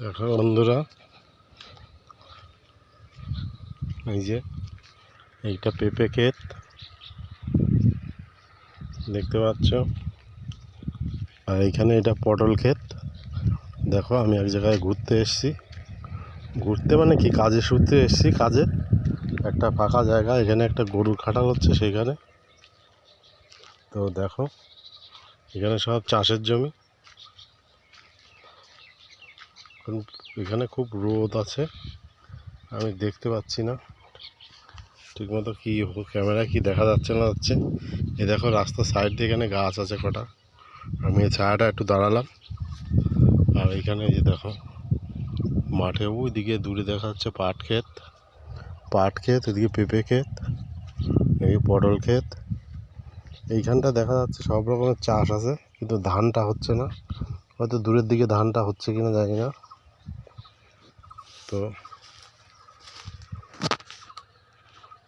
দেখো বন্ধুরা, এই যে এইটা পেঁপে ক্ষেত, দেখতে পাচ্ছ? আর এইখানে এটা পটল ক্ষেত। দেখো, আমি এক জায়গায় ঘুরতে এসেছি। ঘুরতে মানে কি, কাজে সূত্রে এসেছি, কাজে। একটা ফাঁকা জায়গা, এখানে একটা গরুর খাটাল হচ্ছে সেইখানে। তো দেখো, এখানে সব চাষের জমি। এখন এখানে খুব রোদ আছে। আমি দেখতে পাচ্ছি না। ঠিকমতো কি ক্যামেরা কি দেখা যাচ্ছে না যাচ্ছে এ দেখো রাস্তার সাইড দিয়ে এখানে গাছ আছে কটা। আমি এই ছায়াটা একটু দাঁড়ালাম। আর এখানে যে দেখো, মাঠে ওইদিকে দূরে দেখা যাচ্ছে পাট ক্ষেত। পাট ক্ষেত, এদিকে পেঁপে ক্ষেত, এদিকে পটল ক্ষেত। এইখানটা দেখা যাচ্ছে সব রকমের চাষ আছে, কিন্তু ধানটা হচ্ছে না। হয়তো দূরের দিকে ধানটা হচ্ছে কিনা জানি না। তো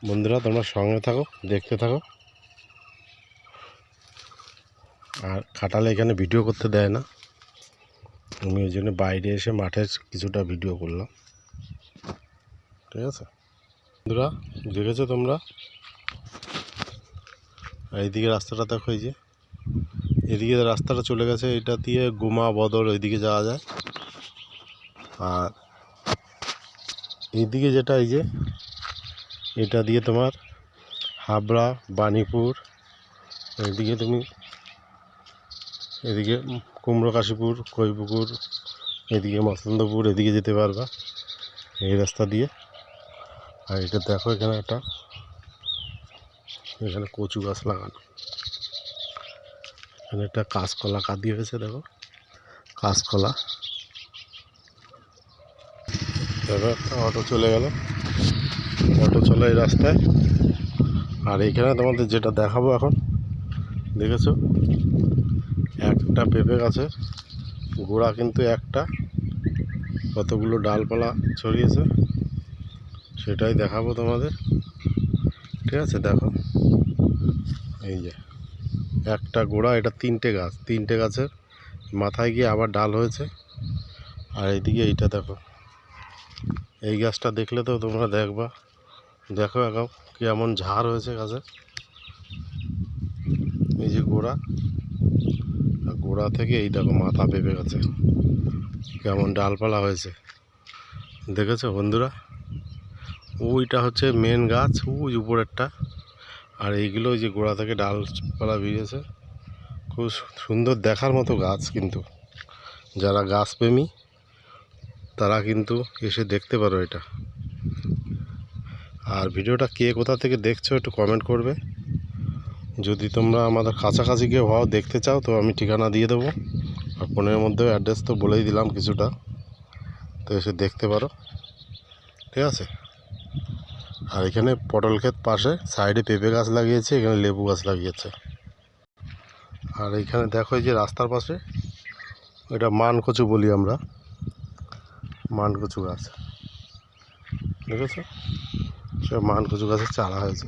বন্ধুরা, তোমরা সঙ্গে থাকো, দেখতে থাকো। আর খাটালে এখানে ভিডিও করতে দেয় না। আমি ওই জন্য বাইরে এসে মাঠের কিছুটা ভিডিও করলাম। ঠিক আছে? বন্ধুরা, দেখেছ তোমরা? এইদিকে রাস্তাটা দেখো, এই যে। এদিকে রাস্তাটা চলে গেছে, এটা দিয়ে গুমা বদর ওইদিকে যাওয়া যায়। আর এইদিকে যেটা এই যে, এটা দিয়ে তোমার হাবড়া, বাণীপুর এইদিকে তুমি এদিকে কুমড়ো কাশীপুর কৈপুকুর এদিকে মসন্দপুর, এদিকে যেতে পারবা এই রাস্তা দিয়ে। আর এটা দেখো এখানে একটা, এখানে কচু গাছ লাগানো। এখানে একটা কাঁচকলা কাঁদি হয়েছে, দেখো। কাঁচকলা। দেখো একটা অটো চলে গেল। অটো চলে এই রাস্তায়। আর এইখানে তোমাদের যেটা দেখাবো এখন, দেখেছ? একটা পেঁপে গাছের গোড়া কিন্তু একটা। কতগুলো ডালপালা ছড়িয়েছে, সেটাই দেখাবো তোমাদের। ঠিক আছে, দেখো। এই যে, একটা গোড়া, এটা তিনটে গাছ। তিনটে গাছের মাথায় গিয়ে আবার ডাল হয়েছে। আর এইদিকে এইটা দেখো। এই গাছটা দেখলে তো তোমরা দেখবা। দেখো এখন কেমন ঝাড় হয়েছে গাছে। এই যে গোড়া। গোড়া থেকে এই দেখো মাথা পেঁপে গেছে। কেমন ডালপালা হয়েছে। দেখেছ বন্ধুরা? ওইটা হচ্ছে মেন গাছ, ওই উপরেরটা। আর এইগুলো ওই যে গোড়া থেকে ডালপালা বেরিয়েছে। খুব সুন্দর দেখার মতো গাছ কিন্তু। যারা গাছপ্রেমী তারা কিন্তু এসে দেখতে পারো এটা। আর ভিডিওটা কে কোথা থেকে দেখছ একটু কমেন্ট করবে। যদি তোমরা আমাদের কাছাকাছি কেউ হও, দেখতে চাও, তো আমি ঠিকানা দিয়ে দেবো। আর ফোনের মধ্যেও অ্যাড্রেস তো বলেই দিলাম কিছুটা। তো এসে দেখতে পারো। ঠিক আছে? আর এখানে পটল ক্ষেত পাশে সাইডে পেঁপে গাছ লাগিয়েছে, এখানে লেবু গাছ লাগিয়েছে। আর এইখানে দেখো এই যে রাস্তার পাশে, এটা মানকচু বলি আমরা। মানকচু গাছ। দেখেছ? সে মানকচু গাছের চারা হয়েছে।